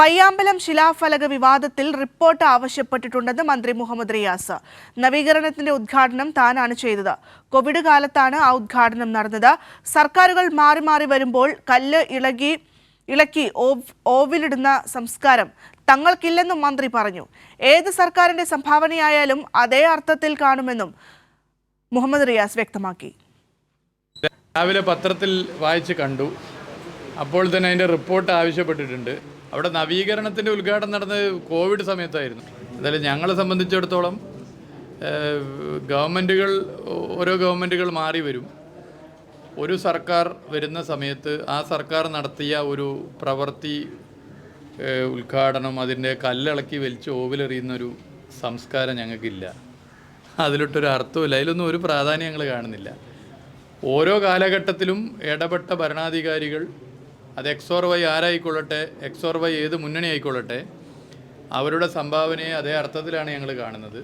പയ്യാമ്പലം ശിലാഫലക വിവാദത്തിൽ റിപ്പോർട്ട് ആവശ്യപ്പെട്ടിട്ടുണ്ടെന്ന് മന്ത്രി മുഹമ്മദ് റിയാസ്. നവീകരണത്തിന്റെ ഉദ്ഘാടനം താനാണ് ചെയ്തത്. കോവിഡ് കാലത്താണ് ആ ഉദ്ഘാടനം നടന്നത്. സർക്കാരുകൾ മാറി മാറി വരുമ്പോൾ കല്ല് ഇളകി ഇളക്കി ഓവിലിടുന്ന സംസ്കാരം തങ്ങൾക്കില്ലെന്നും മന്ത്രി പറഞ്ഞു. ഏത് സർക്കാരിന്റെ സംഭാവനയായാലും അതേ അർത്ഥത്തിൽ കാണുമെന്നും മുഹമ്മദ് റിയാസ് വ്യക്തമാക്കി. രാവിലെ പത്രത്തിൽ വായിച്ച് കണ്ടു. അപ്പോൾ തന്നെ അതിന്റെ റിപ്പോർട്ട് ആവശ്യപ്പെട്ടിട്ടുണ്ട്. അവിടെ നവീകരണത്തിന്റെ ഉദ്ഘാടനം നടന്നത് കോവിഡ് സമയത്തായിരുന്നു. എന്തായാലും ഞങ്ങളെ സംബന്ധിച്ചിടത്തോളം ഗവൺമെന്റുകൾ ഓരോ ഗവൺമെന്റുകൾ മാറി വരും. ഒരു സർക്കാർ വരുന്ന സമയത്ത് ആ സർക്കാർ നടത്തിയ ഒരു പ്രവൃത്തി ഉദ്ഘാടനം അതിന്റെ കല്ലിളക്കി വലിച്ച് ഓവിലെറിയുന്നൊരു സംസ്കാരം ഞങ്ങൾക്കില്ല. അതിലിട്ടൊരു അർത്ഥമില്ല അതിലൊന്നും ഒരു പ്രാധാന്യം ഞങ്ങൾ കാണുന്നില്ല. ഓരോ കാലഘട്ടത്തിലും ഇടപെട്ട ഭരണാധികാരികൾ അത് എക്സോർ വൈ ആരായിക്കൊള്ളട്ടെ? എക്സോർ വൈ ഏത് മുന്നണി ആയിക്കൊള്ളട്ടെ അവരുടെ സംഭാവനയെ അതേ അർത്ഥത്തിലാണ് ഞങ്ങൾ കാണുന്നത്.